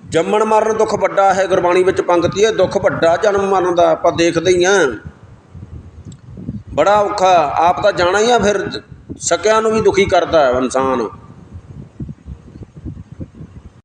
ਜੰਮਣ ਮਰਨ ਦੁੱਖ ਵੱਡਾ ਹੈ, ਗੁਰਬਾਣੀ ਵਿੱਚ ਪੰਕਤੀ ਹੈ, ਦੁੱਖ ਵੱਡਾ ਜਨਮ ਮਰਨ ਦਾ, ਆਪਾਂ ਦੇਖਦੇ ਹੀ ਆਂ ਬੜਾ ਔਖਾ, ਆਪ ਤਾਂ ਜਾਣਾ ਹੀ ਆ ਫਿਰ, ਸਕਿਆਂ ਨੂੰ ਵੀ ਦੁਖੀ ਕਰਦਾ ਹੈ ਇਨਸਾਨ।